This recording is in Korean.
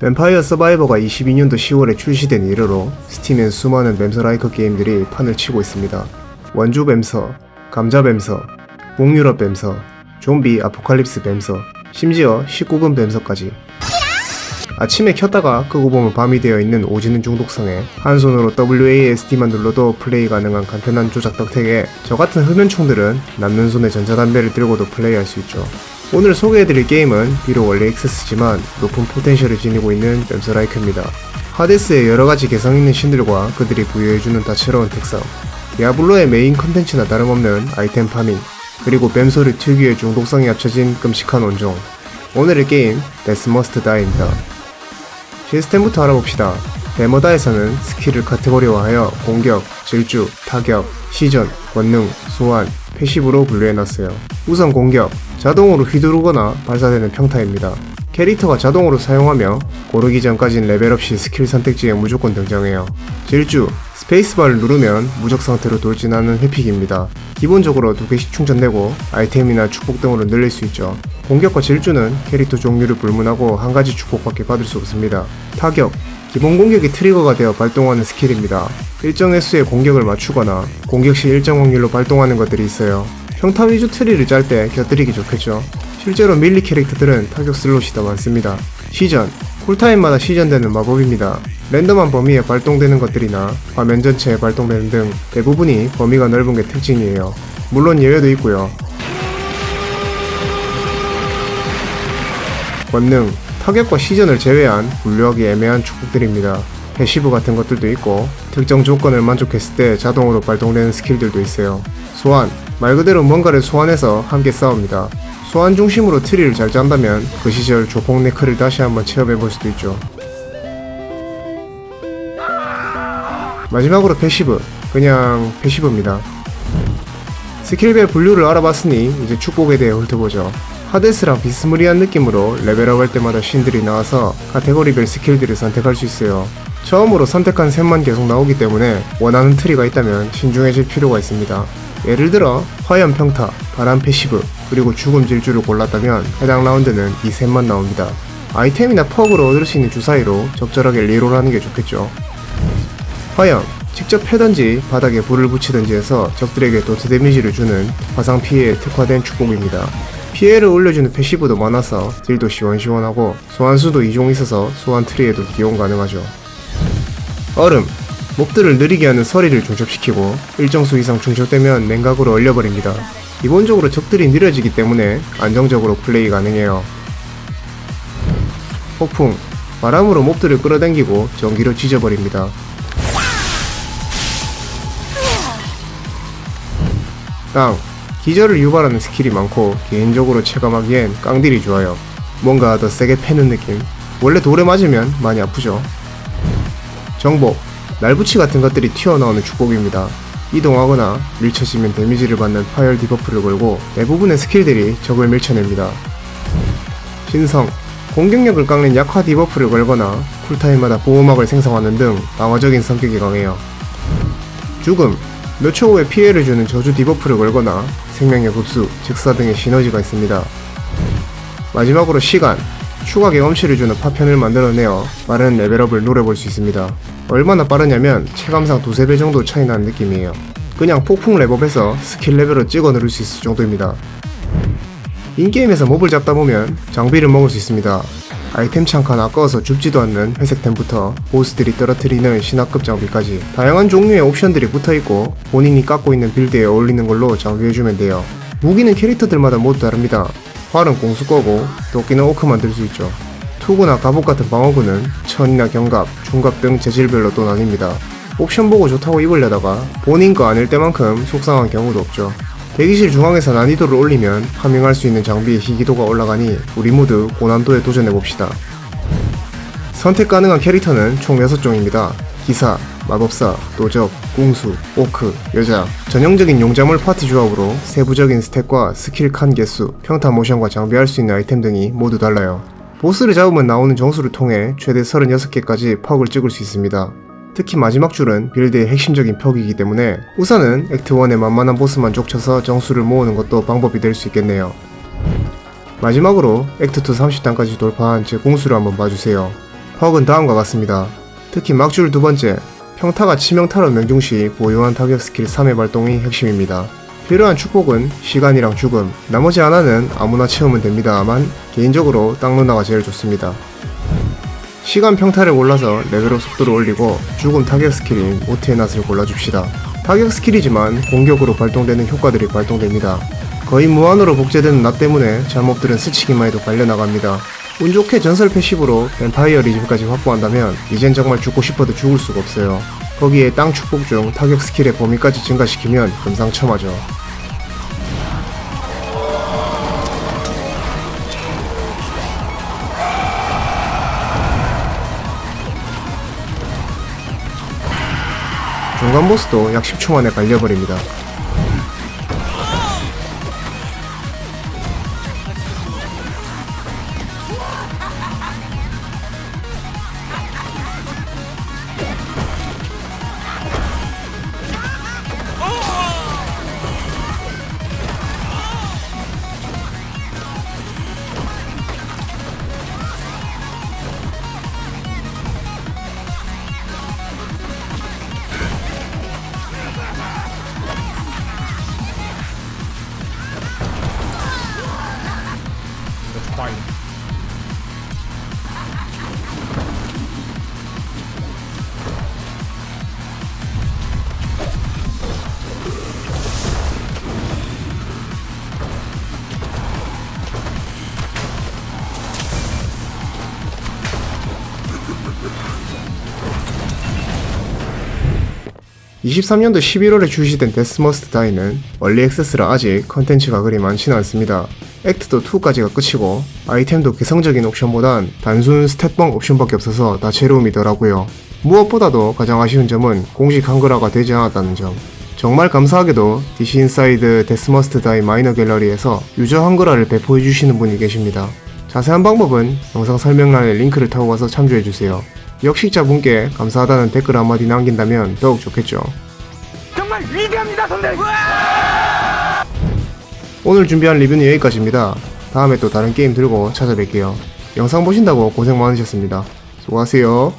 뱀파이어 서바이버가 22년도 10월에 출시된 이래로 스팀엔 수많은 뱀서라이커 게임들이 판을 치고 있습니다. 원주 뱀서, 감자 뱀서, 북유럽 뱀서, 좀비 아포칼립스 뱀서, 심지어 19금 뱀서까지. 아침에 켰다가 끄고 보면 밤이 되어 있는 오지는 중독성에 한 손으로 WASD만 눌러도 플레이 가능한 간편한 조작 덕택에 저 같은 흡연충들은 남는 손에 전자담배를 들고도 플레이할 수 있죠. 오늘 소개해드릴 게임은 비록 원래 액세스지만 높은 포텐셜을 지니고 있는 뱀서라이크입니다. 하데스의 여러가지 개성 있는 신들과 그들이 부여해주는 다채로운 특성, 디아블로의 메인 컨텐츠나 다름없는 아이템 파밍, 그리고 뱀소리 특유의 중독성이 합쳐진 끔찍한 온종. 오늘의 게임, 데스 머스트 다이입니다. 시스템부터 알아봅시다. 데모다에서는 스킬을 카테고리화하여 공격, 질주, 타격, 시전, 권능, 소환, 패시브로 분류해놨어요. 우선 공격, 자동으로 휘두르거나 발사되는 평타입니다. 캐릭터가 자동으로 사용하며 고르기 전까진 레벨업 시 스킬 선택지에 무조건 등장해요. 질주, 스페이스바를 누르면 무적 상태로 돌진하는 회픽입니다. 기본적으로 두 개씩 충전되고 아이템이나 축복 등으로 늘릴 수 있죠. 공격과 질주는 캐릭터 종류를 불문하고 한 가지 축복밖에 받을 수 없습니다. 타격, 기본 공격이 트리거가 되어 발동하는 스킬입니다. 일정 횟수의 공격을 맞추거나 공격 시 일정 확률로 발동하는 것들이 있어요. 평타 위주 트리를 짤 때 곁들이기 좋겠죠. 실제로 밀리 캐릭터들은 타격 슬롯이 더 많습니다. 시전, 쿨타임마다 시전되는 마법입니다. 랜덤한 범위에 발동되는 것들이나 화면 전체에 발동되는 등 대부분이 범위가 넓은 게 특징이에요. 물론 예외도 있고요. 권능, 타격과 시전을 제외한 분류하기 애매한 축복들입니다. 패시브 같은 것들도 있고 특정 조건을 만족했을 때 자동으로 발동되는 스킬들도 있어요. 소환, 말 그대로 뭔가를 소환해서 함께 싸웁니다. 소환 중심으로 트리를 잘 짠다면 그 시절 조폭 네크를 다시 한번 체험해 볼 수도 있죠. 마지막으로 패시브, 그냥 패시브입니다. 스킬별 분류를 알아봤으니 이제 축복에 대해 훑어보죠. 하데스랑 비스무리한 느낌으로 레벨업 할 때마다 신들이 나와서 카테고리별 스킬들을 선택할 수 있어요. 처음으로 선택한 셋만 계속 나오기 때문에 원하는 트리가 있다면 신중해질 필요가 있습니다. 예를 들어 화염 평타, 바람 패시브, 그리고 죽음 질주를 골랐다면 해당 라운드는 이 셋만 나옵니다. 아이템이나 퍽으로 얻을 수 있는 주사위로 적절하게 리롤하는 게 좋겠죠. 화염, 직접 패던지 바닥에 불을 붙이던지 해서 적들에게 도트 데미지를 주는 화상 피해에 특화된 축복입니다. 피해를 올려주는 패시브도 많아서 딜도 시원시원하고 소환수도 2종 있어서 소환 트리에도 기용 가능하죠. 얼음, 몹들을 느리게 하는 서리를 중첩시키고 일정 수 이상 중첩되면 냉각으로 얼려버립니다. 기본적으로 적들이 느려지기 때문에 안정적으로 플레이 가능해요. 폭풍, 바람으로 몹들을 끌어당기고 전기로 찢어버립니다. 땅, 기절을 유발하는 스킬이 많고 개인적으로 체감하기엔 깡딜이 좋아요. 뭔가 더 세게 패는 느낌. 원래 돌에 맞으면 많이 아프죠. 정복, 날붙이 같은 것들이 튀어나오는 축복입니다. 이동하거나 밀쳐지면 데미지를 받는 파열 디버프를 걸고 대부분의 스킬들이 적을 밀쳐냅니다. 신성, 공격력을 깎는 약화 디버프를 걸거나 쿨타임마다 보호막을 생성하는 등 방어적인 성격이 강해요. 죽음, 몇 초 후에 피해를 주는 저주 디버프를 걸거나 생명력 흡수, 즉사 등의 시너지가 있습니다. 마지막으로 시간, 추가 경험치를 주는 파편을 만들어내어 빠른 레벨업을 노려볼 수 있습니다. 얼마나 빠르냐면 체감상 두세 배 정도 차이 나는 느낌이에요. 그냥 폭풍 랩업에서 스킬 레벨을 찍어 누를 수 있을 정도입니다. 인게임에서 몹을 잡다 보면 장비를 먹을 수 있습니다. 아이템 창칸 아까워서 줍지도 않는 회색템부터 보스들이 떨어뜨리는 신화급 장비까지 다양한 종류의 옵션들이 붙어있고 본인이 갖고 있는 빌드에 어울리는 걸로 장비해주면 돼요. 무기는 캐릭터들마다 모두 다릅니다. 활은 공수 거고 도끼는 오크 만들 수 있죠. 투구나 갑옷 같은 방어구는 천이나 경갑, 중갑 등 재질별로 또 나뉩니다. 옵션 보고 좋다고 입으려다가 본인 거 아닐 때만큼 속상한 경우도 없죠. 대기실 중앙에서 난이도를 올리면 파밍할 수 있는 장비의 희귀도가 올라가니 우리 모두 고난도에 도전해봅시다. 선택 가능한 캐릭터는 총 6종입니다. 기사, 마법사, 도적, 궁수, 오크, 여자, 전형적인 용자물 파티 조합으로 세부적인 스탯과 스킬 칸 개수, 평타 모션과 장비할 수 있는 아이템 등이 모두 달라요. 보스를 잡으면 나오는 정수를 통해 최대 36개까지 퍽을 찍을 수 있습니다. 특히 마지막 줄은 빌드의 핵심적인 퍽이기 때문에 우선은 액트1의 만만한 보스만 족쳐서 정수를 모으는 것도 방법이 될 수 있겠네요. 마지막으로 액트2 30단까지 돌파한 제 공수를 한번 봐주세요. 퍽은 다음과 같습니다. 특히 막줄 두 번째, 평타가 치명타로 명중시 고요한 타격 스킬 3의 발동이 핵심입니다. 필요한 축복은 시간이랑 죽음, 나머지 하나는 아무나 채우면 됩니다만 개인적으로 땅 누나가 제일 좋습니다. 시간 평타를 골라서 레벨업 속도를 올리고 죽음 타격 스킬인 오트의 낫을 골라줍시다. 타격 스킬이지만 공격으로 발동되는 효과들이 발동됩니다. 거의 무한으로 복제되는 낫 때문에 잘못들은 스치기만 해도 갈려나갑니다. 운 좋게 전설 패시브로 뱀파이어 리즘까지 확보한다면 이젠 정말 죽고 싶어도 죽을 수가 없어요. 거기에 땅 축복 중 타격 스킬의 범위까지 증가시키면 금상첨화죠. 중간 보스도 약 10초 만에 갈려버립니다. (23년도 11월에 출시된 데스머스트 다이는 원리 액세스라 아직 컨텐츠가 그리 많지는 않습니다. 액트도 2까지가 끝이고 아이템도 개성적인 옵션보단 단순 스탯뻥 옵션밖에 없어서 다채로움이더라고요. 무엇보다도 가장 아쉬운 점은 공식 한글화가 되지 않았다는 점. 정말 감사하게도 DC 인사이드 데스머스트 다이 마이너 갤러리에서 유저 한글화를 배포해 주시는 분이 계십니다. 자세한 방법은 영상 설명란에 링크를 타고 가서 참조해 주세요. 역식자분께 감사하다는 댓글 한마디 남긴다면 더욱 좋겠죠. 정말 위대합니다, 선생님. 오늘 준비한 리뷰는 여기까지입니다. 다음에 또 다른 게임 들고 찾아뵐게요. 영상 보신다고 고생 많으셨습니다. 수고하세요.